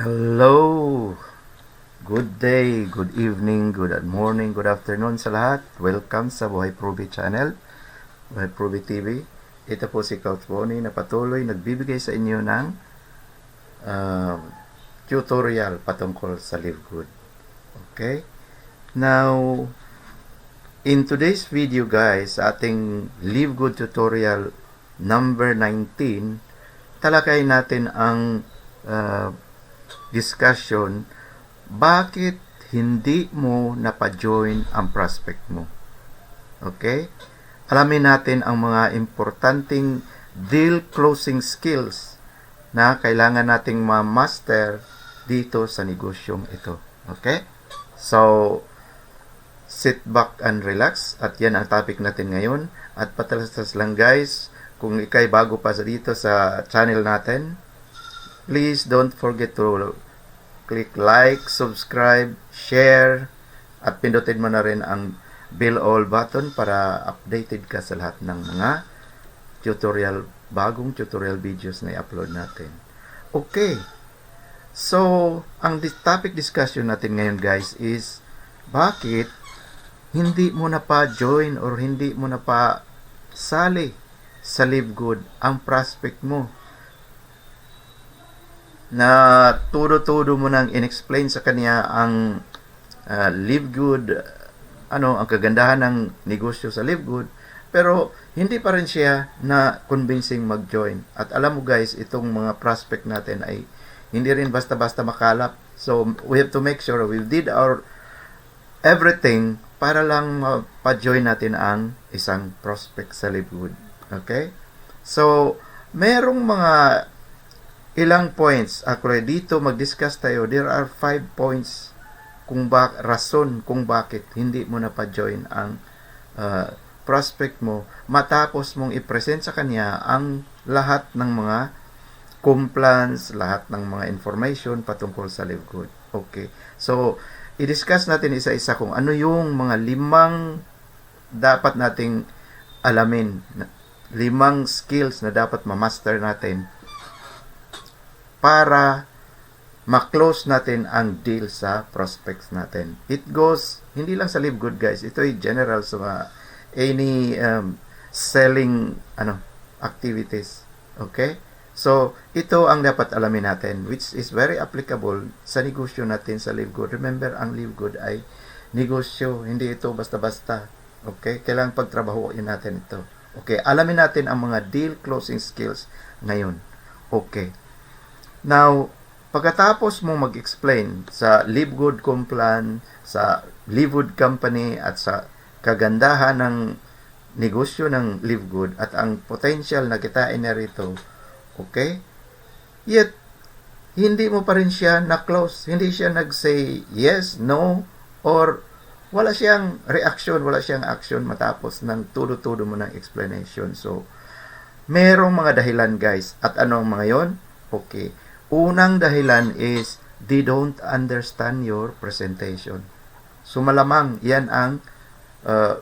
Hello! Good day, good evening, good morning, good afternoon sa lahat. Welcome sa Buhay Proby Channel, Buhay Proby TV. Ito po si Coach Bonnie na patuloy nagbibigay sa inyo ng um, tutorial patungkol sa Live Good. Okay? Now, in today's video guys, ating Live Good tutorial number 19, talakay natin ang uh, discussion bakit hindi mo napa-join ang prospect mo. Okay? Alamin natin ang mga importanteng deal closing skills na kailangan nating ma-master dito sa negosyong ito. Okay? So, sit back and relax at yan ang topic natin ngayon. At patalastas lang guys, kung ikay bago pa sa dito sa channel natin, please don't forget to click like, subscribe, share, at pindutin mo na rin ang bell all button para updated ka sa lahat ng mga tutorial, bagong tutorial videos na i-upload natin. Okay. So, ang topic discussion natin ngayon guys is bakit hindi mo na pa join or hindi mo na pa sali sa Live Good ang prospect mo na tudo-tudo mo nang inexplain sa kanya ang uh, live good ano ang kagandahan ng negosyo sa live good pero hindi pa rin siya na convincing mag-join. At alam mo guys itong mga prospect natin ay hindi rin basta-basta makalap. So we have to make sure we did our everything para lang pa-join natin ang isang prospect sa live good. Okay? So merong mga ilang points. Actually, dito mag-discuss tayo. There are five points kung ba rason kung bakit hindi mo na pa-join ang uh, prospect mo matapos mong i-present sa kanya ang lahat ng mga compliance, lahat ng mga information patungkol sa Live Good. Okay. So, i-discuss natin isa-isa kung ano yung mga limang dapat nating alamin, limang skills na dapat ma-master natin para ma-close natin ang deal sa prospects natin. It goes, hindi lang sa Live Good guys, ito ay general sa mga any um, selling ano activities. Okay? So, ito ang dapat alamin natin which is very applicable sa negosyo natin sa Live Good. Remember, ang Live Good ay negosyo, hindi ito basta-basta. Okay? Kailangan pagtrabahuin natin ito. Okay, alamin natin ang mga deal closing skills ngayon. Okay. Now, pagkatapos mo mag-explain sa Live Good Complan, sa Live Good Company at sa kagandahan ng negosyo ng Live Good at ang potential na kitain na rito, okay? Yet, hindi mo pa rin siya na-close. Hindi siya nag-say yes, no, or wala siyang reaction, wala siyang action matapos ng tudo-tudo mo ng explanation. So, merong mga dahilan guys. At ano ang mga yon? Okay. Unang dahilan is they don't understand your presentation. So malamang yan ang uh,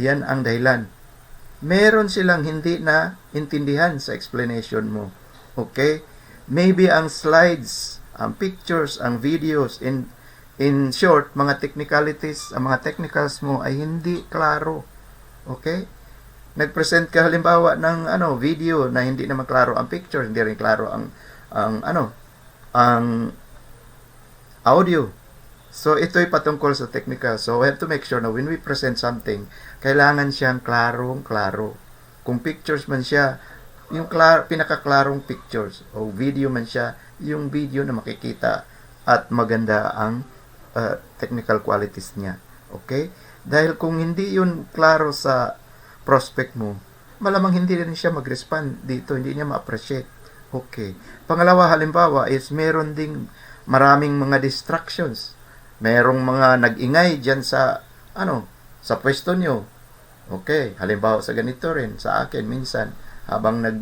yan ang dahilan. Meron silang hindi na intindihan sa explanation mo. Okay? Maybe ang slides, ang pictures, ang videos in in short, mga technicalities, ang mga technicals mo ay hindi klaro. Okay? Nag-present ka halimbawa ng ano, video na hindi naman klaro ang picture, hindi rin klaro ang ang ano, ang audio. So, ito'y patungkol sa technical. So, we have to make sure na when we present something, kailangan siyang klarong-klaro. Kung pictures man siya, yung klar, pinakaklarong pictures o video man siya, yung video na makikita at maganda ang uh, technical qualities niya. Okay? Dahil kung hindi yun klaro sa prospect mo, malamang hindi rin siya mag-respond dito, hindi niya ma-appreciate. Okay. Pangalawa, halimbawa, is meron ding maraming mga distractions. Merong mga nag-ingay dyan sa, ano, sa pwesto nyo. Okay. Halimbawa sa ganito rin, sa akin, minsan, habang nag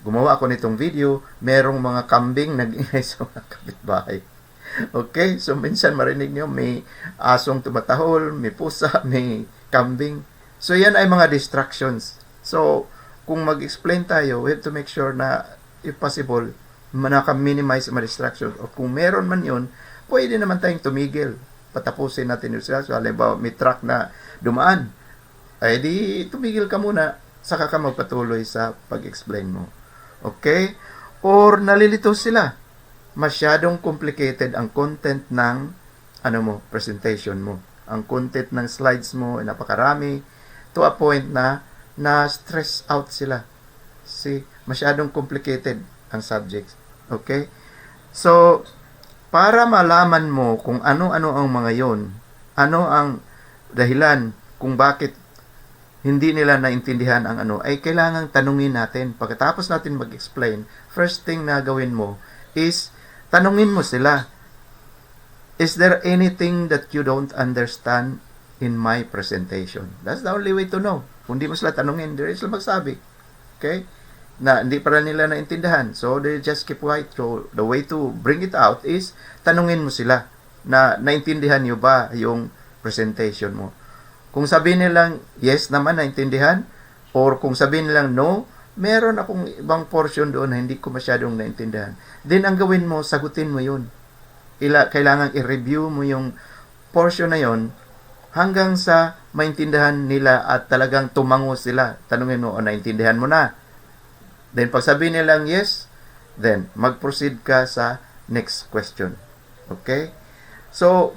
gumawa ako nitong video, merong mga kambing nag-ingay sa mga kapitbahay. Okay? So, minsan marinig nyo, may asong tumatahol, may pusa, may kambing. So, yan ay mga distractions. So, kung mag-explain tayo, we have to make sure na if possible, naka-minimize ang mga distraction. O kung meron man yun, pwede naman tayong tumigil. Patapusin natin yung. So, halimbawa, may truck na dumaan. Ay di, tumigil ka muna. Saka ka magpatuloy sa pag-explain mo. Okay? Or nalilito sila. Masyadong complicated ang content ng ano mo, presentation mo. Ang content ng slides mo ay napakarami to a point na na-stress out sila. See, masyadong complicated ang subjects. Okay? So, para malaman mo kung ano-ano ang mga yon, ano ang dahilan kung bakit hindi nila naintindihan ang ano, ay kailangang tanungin natin. Pagkatapos natin mag-explain, first thing na gawin mo is tanungin mo sila. Is there anything that you don't understand in my presentation? That's the only way to know. Kung di mo sila tanungin, rin sila magsabi. Okay? Na hindi pa rin nila naintindihan. So, they just keep quiet. So, the way to bring it out is tanungin mo sila na naintindihan nyo ba yung presentation mo. Kung sabihin nilang yes naman naintindihan or kung sabihin nilang no, meron akong ibang portion doon na hindi ko masyadong naintindihan. Then ang gawin mo, sagutin mo 'yun. Ila kailangan i-review mo yung portion na 'yon hanggang sa maintindihan nila at talagang tumango sila. Tanungin mo, o naintindihan mo na? Then pag sabihin nilang yes, then mag-proceed ka sa next question. Okay? So,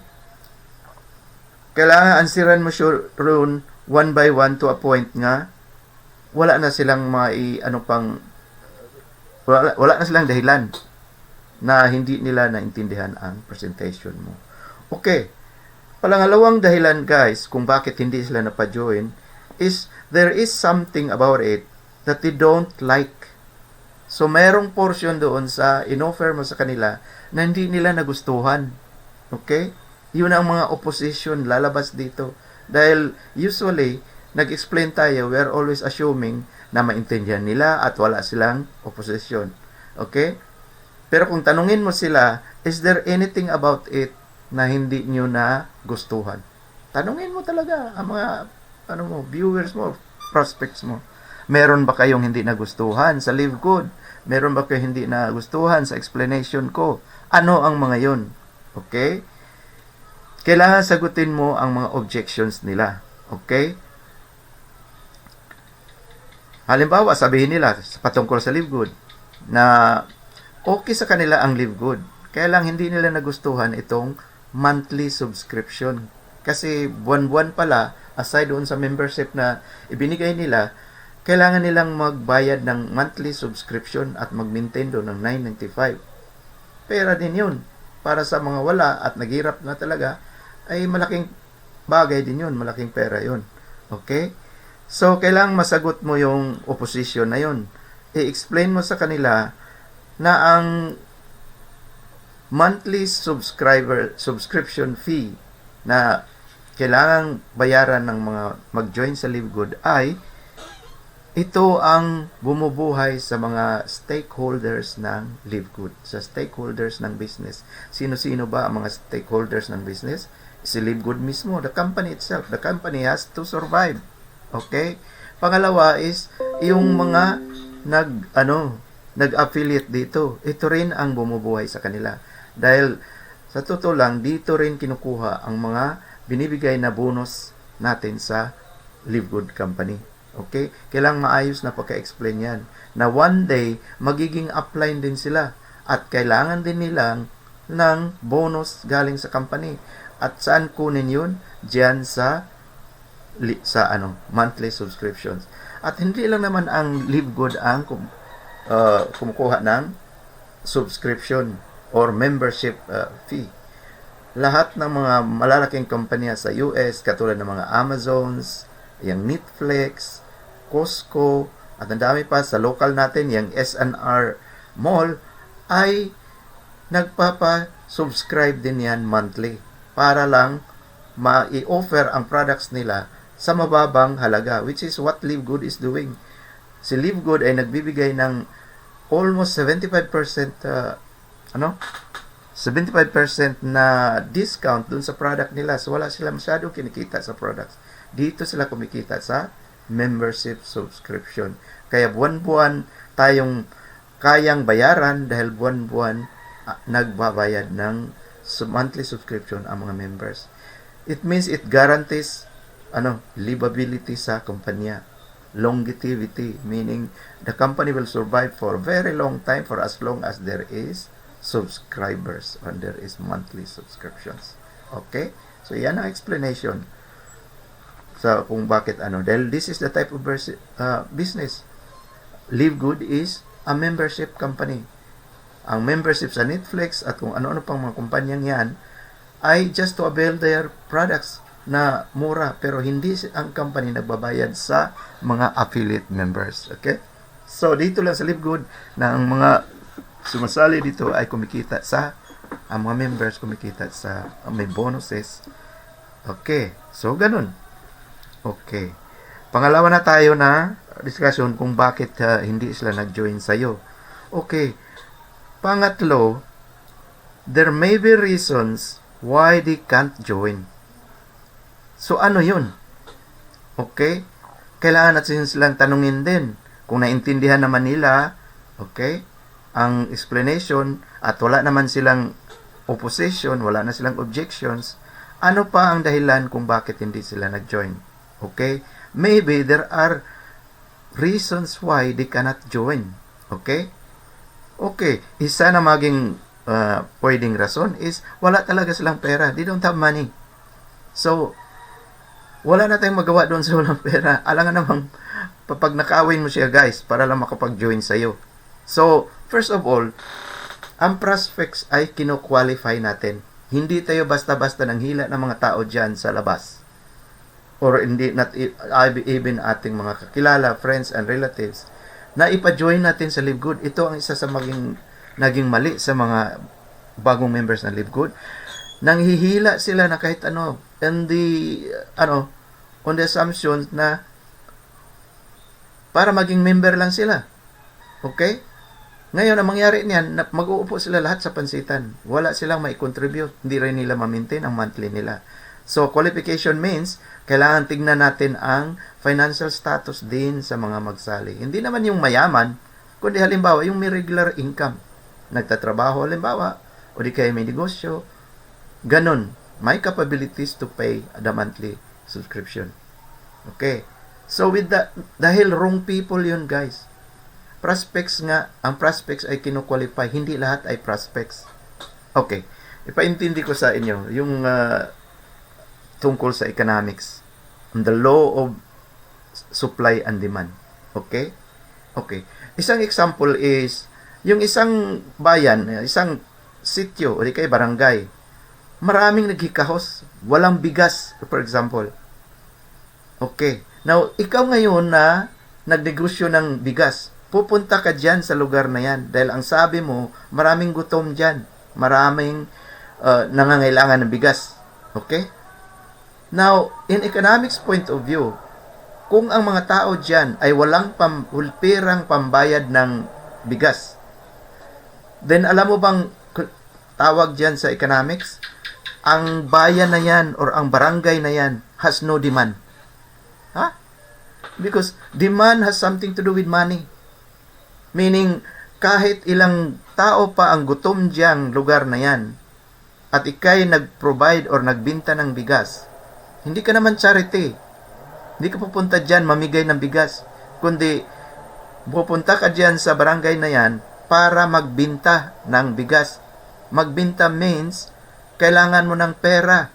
kailangan ansiran mo siya ron one by one to a point nga wala na silang mai ano pang wala, wala na silang dahilan na hindi nila naintindihan ang presentation mo. Okay. Palangalawang dahilan guys kung bakit hindi sila napa-join is there is something about it that they don't like. So merong portion doon sa inoffer mo sa kanila na hindi nila nagustuhan. Okay? Yun ang mga opposition lalabas dito. Dahil usually, nag-explain tayo, we're always assuming na maintindihan nila at wala silang opposition. Okay? Pero kung tanungin mo sila, is there anything about it na hindi nyo na gustuhan? Tanungin mo talaga ang mga ano mo, viewers mo, prospects mo. Meron ba kayong hindi nagustuhan sa Live Good? Meron ba kayong hindi nagustuhan sa explanation ko? Ano ang mga yon? Okay? kailangan sagutin mo ang mga objections nila. Okay? Halimbawa, sabihin nila patungkol sa Live Good na okay sa kanila ang Live Good. Kaya lang hindi nila nagustuhan itong monthly subscription. Kasi buwan-buwan pala, aside doon sa membership na ibinigay nila, kailangan nilang magbayad ng monthly subscription at mag-maintain doon ng 995. Pera din yun. Para sa mga wala at naghirap na talaga, ay malaking bagay din yun, malaking pera yun. Okay? So, kailangang masagot mo yung opposition na yun. I-explain mo sa kanila na ang monthly subscriber subscription fee na kailangang bayaran ng mga mag-join sa LiveGood ay ito ang bumubuhay sa mga stakeholders ng LiveGood, sa stakeholders ng business. Sino-sino ba ang mga stakeholders ng business? Si LiveGood mismo, the company itself. The company has to survive. Okay? Pangalawa is yung mga nag ano, nag-affiliate dito. Ito rin ang bumubuhay sa kanila. Dahil sa totoo lang dito rin kinukuha ang mga binibigay na bonus natin sa LiveGood company. Okay? Kailangang maayos na pagka-explain yan. Na one day, magiging upline din sila. At kailangan din nilang ng bonus galing sa company. At saan kunin yun? Diyan sa sa ano monthly subscriptions. At hindi lang naman ang LiveGood ang kum, uh, kumukuha ng subscription or membership uh, fee. Lahat ng mga malalaking kumpanya sa US katulad ng mga Amazons, yung Netflix, Costco, at ang dami pa sa local natin, yung SNR Mall, ay nagpapa-subscribe din yan monthly para lang ma-i-offer ang products nila sa mababang halaga, which is what Live Good is doing. Si Live Good ay nagbibigay ng almost 75% uh, ano? 75% na discount dun sa product nila. So wala sila masyadong kinikita sa products. Dito sila kumikita sa membership subscription. Kaya buwan-buwan tayong kayang bayaran dahil buwan-buwan ah, nagbabayad ng monthly subscription ang mga members. It means it guarantees ano, livability sa kumpanya. Longevity, meaning the company will survive for a very long time for as long as there is subscribers or there is monthly subscriptions. Okay? So, yan ang explanation sa kung bakit ano. Dahil this is the type of uh, business. Live Good is a membership company. Ang membership sa Netflix at kung ano-ano pang mga kumpanyang yan ay just to avail their products na mura pero hindi ang company nagbabayad sa mga affiliate members. Okay? So, dito lang sa Live Good na ang mga sumasali dito ay kumikita sa ang mga members kumikita sa may bonuses. Okay. So, ganun. Okay. Pangalawa na tayo na discussion kung bakit uh, hindi sila nag-join sa'yo. Okay. Pangatlo, there may be reasons why they can't join. So, ano yun? Okay? Kailangan natin silang tanungin din. Kung naintindihan naman nila, okay, ang explanation at wala naman silang opposition, wala na silang objections, ano pa ang dahilan kung bakit hindi sila nag-join? Okay? Maybe there are reasons why they cannot join. Okay? Okay, isa na maging uh, pwedeng rason is wala talaga silang pera. They don't have money. So, wala na tayong magawa doon sa walang pera. Alangan namang pag nakawin mo siya guys para lang makapag-join sa'yo. So, first of all, ang prospects ay kino-qualify natin. Hindi tayo basta-basta nang hila ng mga tao dyan sa labas. Or hindi, not even ating mga kakilala, friends, and relatives na ipa-join natin sa Live Good. Ito ang isa sa maging naging mali sa mga bagong members ng Live Good. Nanghihila sila na kahit ano and the ano on the assumption na para maging member lang sila. Okay? Ngayon, ang mangyari niyan, mag-uupo sila lahat sa pansitan. Wala silang may contribute. Hindi rin nila ma-maintain ang monthly nila. So, qualification means, kailangan tignan natin ang financial status din sa mga magsali. Hindi naman yung mayaman, kundi halimbawa, yung may regular income. Nagtatrabaho, halimbawa, o di kaya may negosyo. Ganon. May capabilities to pay the monthly subscription. Okay. So, with the, dahil wrong people yun, guys prospects nga, ang prospects ay kinukwalify, hindi lahat ay prospects. Okay, ipaintindi ko sa inyo yung uh, tungkol sa economics. The law of supply and demand. Okay? Okay. Isang example is, yung isang bayan, isang sityo, o di kay barangay, maraming naghikahos, walang bigas, for example. Okay. Now, ikaw ngayon na nagnegosyo ng bigas, pupunta ka dyan sa lugar na yan. Dahil ang sabi mo, maraming gutom dyan. Maraming uh, nangangailangan ng bigas. Okay? Now, in economics point of view, kung ang mga tao dyan ay walang pam, perang pambayad ng bigas, then alam mo bang tawag dyan sa economics? Ang bayan na yan or ang barangay na yan has no demand. Ha? Because demand has something to do with money. Meaning, kahit ilang tao pa ang gutom diyang lugar na yan, at ikay nag-provide or nagbinta ng bigas, hindi ka naman charity. Hindi ka pupunta dyan mamigay ng bigas, kundi pupunta ka dyan sa barangay na yan para magbinta ng bigas. Magbinta means, kailangan mo ng pera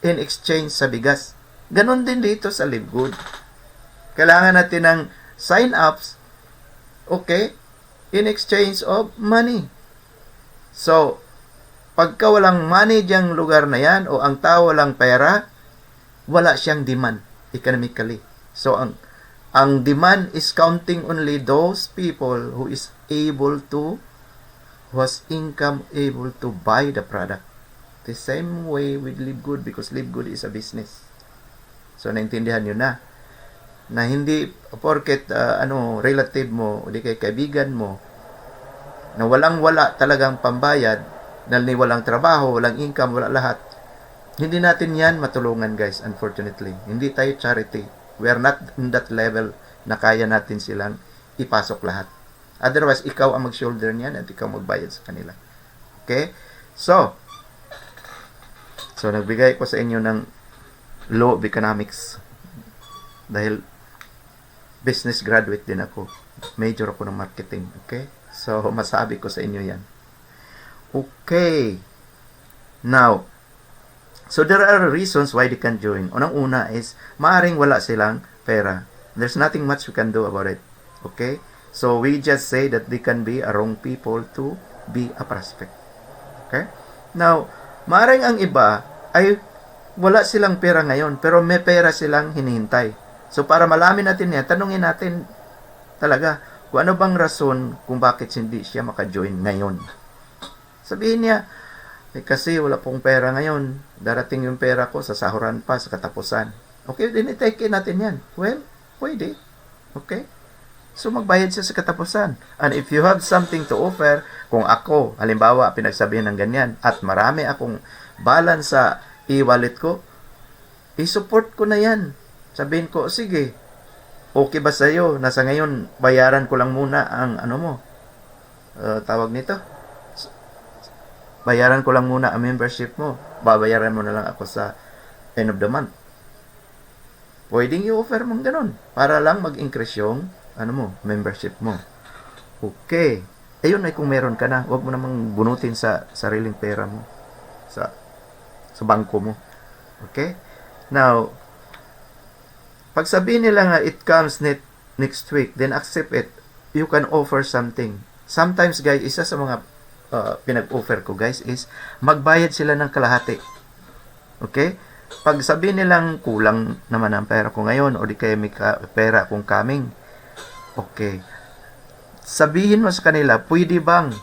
in exchange sa bigas. Ganon din dito sa Live Good. Kailangan natin ng sign-ups Okay? In exchange of money. So, pagka walang money diyang lugar na yan o ang tao walang pera, wala siyang demand economically. So, ang ang demand is counting only those people who is able to who income able to buy the product. The same way with Live Good because Live Good is a business. So, naintindihan nyo na na hindi porket uh, ano relative mo o di kay kaibigan mo na walang wala talagang pambayad ni walang trabaho, walang income, wala lahat. Hindi natin yan matulungan guys, unfortunately. Hindi tayo charity. We are not in that level na kaya natin silang ipasok lahat. Otherwise, ikaw ang mag-shoulder niyan at ikaw magbayad sa kanila. Okay? So, so nagbigay ko sa inyo ng law of economics dahil business graduate din ako. Major ako ng marketing. Okay? So, masabi ko sa inyo yan. Okay. Now, so there are reasons why they can join. Unang-una is, maaring wala silang pera. There's nothing much we can do about it. Okay? So, we just say that they can be a wrong people to be a prospect. Okay? Now, maaring ang iba ay wala silang pera ngayon, pero may pera silang hinihintay. So, para malamin natin yan, tanungin natin talaga kung ano bang rason kung bakit hindi siya maka-join ngayon. Sabihin niya, eh, kasi wala pong pera ngayon. Darating yung pera ko sa sahuran pa, sa katapusan. Okay, din itake natin yan. Well, pwede. Okay? So, magbayad siya sa katapusan. And if you have something to offer, kung ako, halimbawa, pinagsabihan ng ganyan, at marami akong balance sa e-wallet ko, i-support ko na yan. Sabihin ko, sige, okay ba sa'yo? Nasa ngayon, bayaran ko lang muna ang ano mo, uh, tawag nito, bayaran ko lang muna ang membership mo. Babayaran mo na lang ako sa end of the month. Pwedeng i-offer mong ganun para lang mag-increase yung ano mo, membership mo. Okay. Ayun ay kung meron ka na, huwag mo namang bunutin sa sariling pera mo sa sa bangko mo. Okay? Now, pag sabihin nila nga it comes net next week, then accept it. You can offer something. Sometimes guys, isa sa mga uh, pinag-offer ko guys is magbayad sila ng kalahati. Okay? Pag sabihin nilang kulang naman ang pera ko ngayon o di kaya may ka- pera akong coming, okay. Sabihin mo sa kanila, pwede bang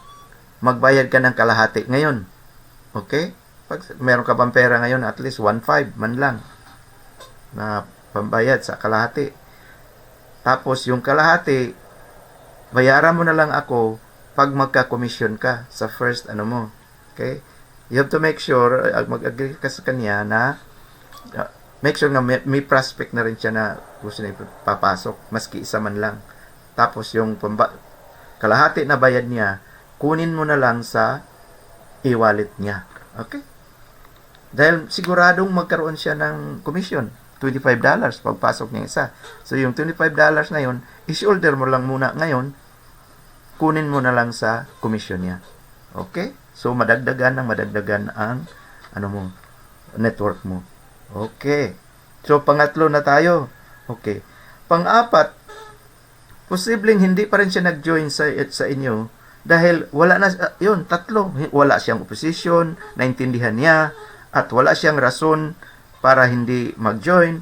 magbayad ka ng kalahati ngayon? Okay? Pag meron ka bang pera ngayon, at least 1.5 man lang na pambayad sa kalahati. Tapos yung kalahati, bayaran mo na lang ako pag magka-commission ka sa first ano mo. Okay? You have to make sure, uh, mag-agree ka sa kanya na uh, make sure na may, may prospect na rin siya na gusto niya papasok, maski isa man lang. Tapos yung pamba, kalahati na bayad niya, kunin mo na lang sa e-wallet niya. Okay? Dahil siguradong magkaroon siya ng commission. $25 pagpasok niya isa. So yung $25 na yun, i-shoulder mo lang muna ngayon, kunin mo na lang sa commission niya. Okay? So madagdagan ng madagdagan ang ano mo, network mo. Okay. So pangatlo na tayo. Okay. Pang-apat, posibleng hindi pa rin siya nag-join sa sa inyo dahil wala na uh, yun, tatlo, wala siyang opposition, naintindihan niya at wala siyang rason para hindi mag-join.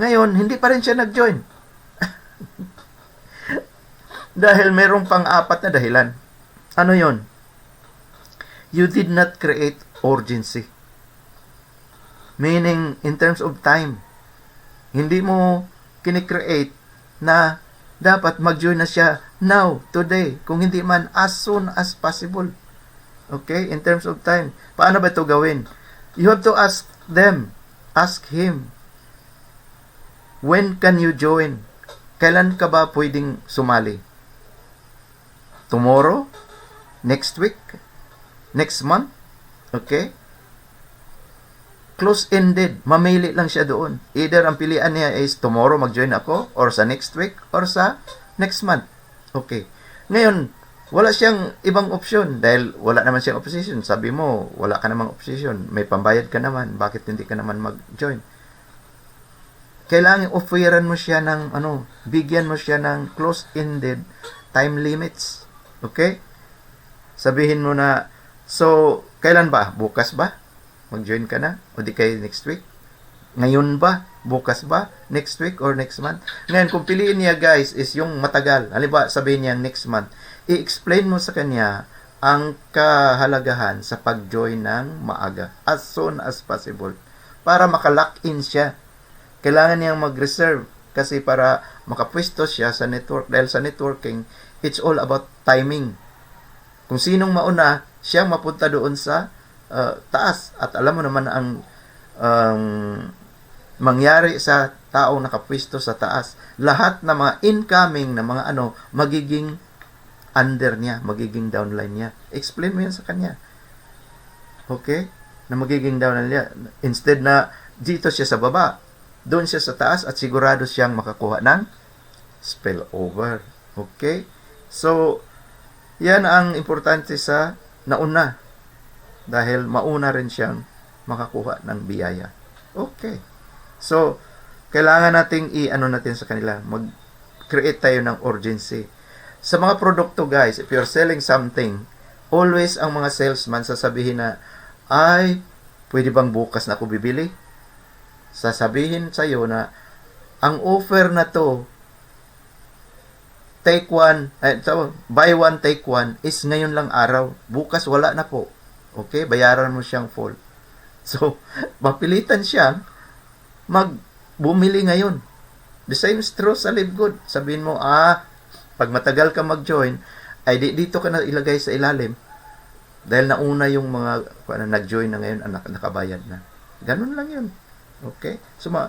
Ngayon, hindi pa rin siya nag-join. Dahil merong pang-apat na dahilan. Ano yon? You did not create urgency. Meaning, in terms of time, hindi mo kinikreate na dapat mag-join na siya now, today. Kung hindi man, as soon as possible. Okay? In terms of time. Paano ba ito gawin? You have to ask them. Ask him. When can you join? Kailan ka ba pwedeng sumali? Tomorrow? Next week? Next month? Okay? Close-ended. Mamili lang siya doon. Either ang pilian niya is tomorrow mag-join ako or sa next week or sa next month. Okay. Ngayon, wala siyang ibang option dahil wala naman siyang opposition. Sabi mo, wala ka namang opposition. May pambayad ka naman. Bakit hindi ka naman mag-join? Kailangan offeran mo siya ng ano, bigyan mo siya ng close-ended time limits. Okay? Sabihin mo na, so, kailan ba? Bukas ba? Mag-join ka na? O di kayo next week? Ngayon ba? Bukas ba? Next week or next month? Ngayon, kung piliin niya guys is yung matagal. Halimbawa, sabihin niya next month. I-explain mo sa kanya ang kahalagahan sa pag-join ng maaga as soon as possible para makalock in siya. Kailangan niyang mag-reserve kasi para makapwesto siya sa network dahil sa networking it's all about timing. Kung sinong mauna, siyang mapunta doon sa uh, taas at alam mo naman ang um, mangyari sa taong nakapwesto sa taas. Lahat ng mga incoming na mga ano magiging under niya, magiging downline niya. Explain mo yan sa kanya. Okay? Na magiging downline niya. Instead na dito siya sa baba, doon siya sa taas at sigurado siyang makakuha ng spillover. Okay? So, yan ang importante sa nauna. Dahil mauna rin siyang makakuha ng biyaya. Okay. So, kailangan nating i-ano natin sa kanila. Mag-create tayo ng urgency. Sa mga produkto guys, if you're selling something, always ang mga salesman sasabihin na, ay, pwede bang bukas na ako bibili? Sasabihin sa'yo na, ang offer na to, take one, eh, so, buy one, take one, is ngayon lang araw. Bukas wala na po. Okay? Bayaran mo siyang full. So, mapilitan siyang mag bumili ngayon. The same is true sa live good. Sabihin mo, ah, pag matagal ka mag-join, ay di, dito ka na ilagay sa ilalim. Dahil nauna yung mga ano, nag-join na ngayon, anak, nakabayad na. Ganun lang yun. Okay? So, ma,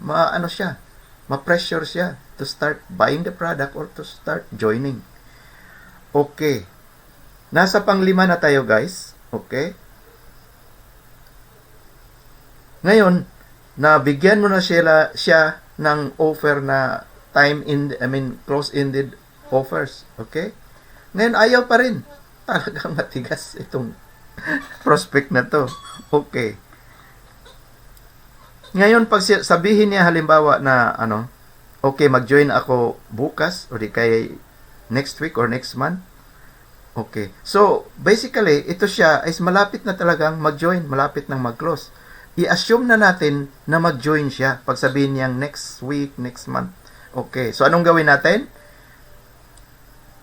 ma ano siya, ma-pressure siya to start buying the product or to start joining. Okay. Nasa panglima na tayo, guys. Okay? Ngayon, nabigyan mo na siya, siya ng offer na time in I mean close-ended offers, okay? Ngayon ayaw pa rin. Talagang matigas itong prospect na to. Okay. Ngayon pag sabihin niya halimbawa na ano, okay, mag-join ako bukas or di kaya next week or next month. Okay. So, basically, ito siya is malapit na talagang mag-join, malapit nang mag-close i-assume na natin na mag-join siya pag sabihin niyang next week, next month. Okay, so anong gawin natin?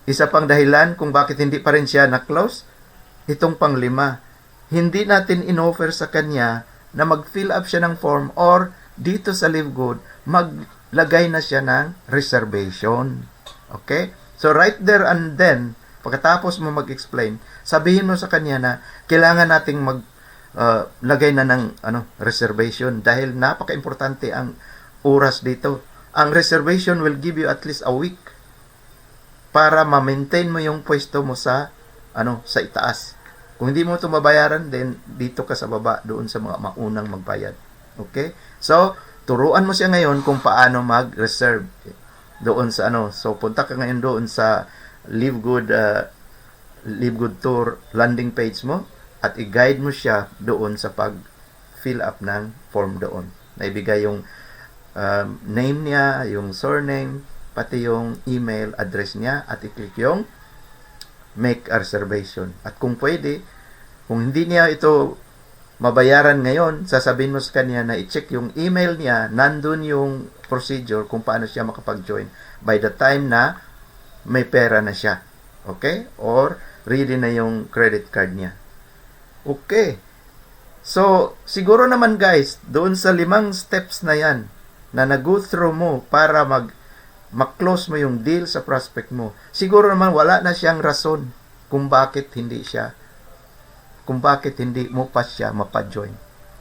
Isa pang dahilan kung bakit hindi pa rin siya na-close, itong panglima. Hindi natin inoffer sa kanya na mag-fill up siya ng form or dito sa Live Good, maglagay na siya ng reservation. Okay? So right there and then, pagkatapos mo mag-explain, sabihin mo sa kanya na kailangan nating mag uh, lagay na ng ano reservation dahil napaka-importante ang oras dito. Ang reservation will give you at least a week para ma-maintain mo yung pwesto mo sa ano sa itaas. Kung hindi mo ito mabayaran, then dito ka sa baba doon sa mga maunang magbayad. Okay? So, turuan mo siya ngayon kung paano mag-reserve doon sa ano. So, punta ka ngayon doon sa Live Good uh, Live Good Tour landing page mo at i-guide mo siya doon sa pag fill up ng form doon. Naibigay yung um, name niya, yung surname, pati yung email address niya at i-click yung make a reservation. At kung pwede, kung hindi niya ito mabayaran ngayon, sasabihin mo sa kanya na i-check yung email niya, nandun yung procedure kung paano siya makapag-join by the time na may pera na siya. Okay? Or ready na yung credit card niya. Okay. So, siguro naman guys, doon sa limang steps na yan, na nag-go through mo para mag mag-close mo yung deal sa prospect mo, siguro naman wala na siyang rason kung bakit hindi siya kung bakit hindi mo pa siya mapa-join.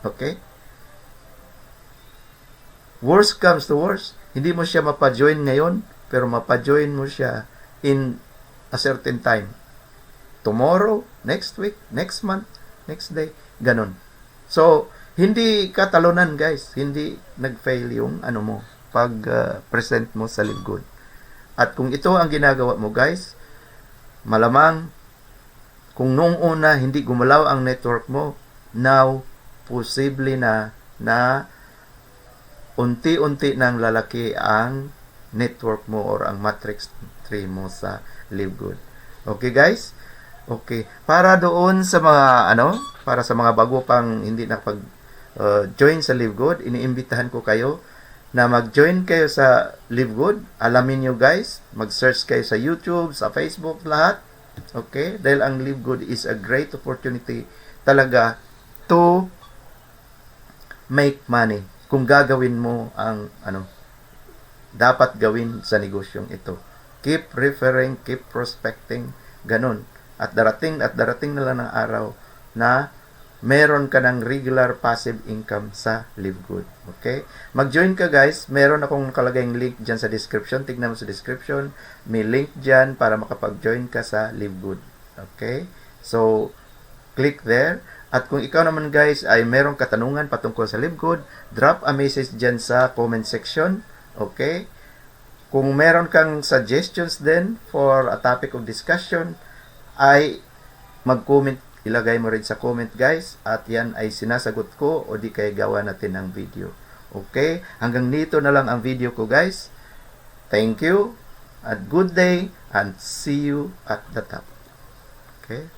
Okay? Worst comes to worst, hindi mo siya mapa-join ngayon, pero mapa-join mo siya in a certain time. Tomorrow, next week, next month, next day, ganun. So, hindi katalunan guys, hindi nag-fail yung ano mo, pag uh, mo sa Live Good. At kung ito ang ginagawa mo guys, malamang kung noong una hindi gumalaw ang network mo, now posible na na unti-unti nang lalaki ang network mo or ang matrix tree mo sa Live Good. Okay guys? Okay. Para doon sa mga ano, para sa mga bago pang hindi nakapag uh, join sa Live Good, iniimbitahan ko kayo na mag-join kayo sa Live Good. Alamin nyo guys, mag-search kayo sa YouTube, sa Facebook, lahat. Okay? Dahil ang Live Good is a great opportunity talaga to make money. Kung gagawin mo ang ano dapat gawin sa negosyong ito. Keep referring, keep prospecting, ganun. At darating at darating na lang ng araw na meron ka ng regular passive income sa Live Good. Okay? Mag-join ka guys. Meron akong nakalagay link dyan sa description. Tignan mo sa description. May link dyan para makapag-join ka sa Live Good. Okay? So, click there. At kung ikaw naman guys ay merong katanungan patungkol sa Live Good, drop a message dyan sa comment section. Okay? Kung meron kang suggestions din for a topic of discussion, ay mag-comment, ilagay mo rin sa comment guys, at yan ay sinasagot ko o di kaya gawa natin ng video. Okay? Hanggang dito na lang ang video ko guys. Thank you, and good day, and see you at the top. Okay?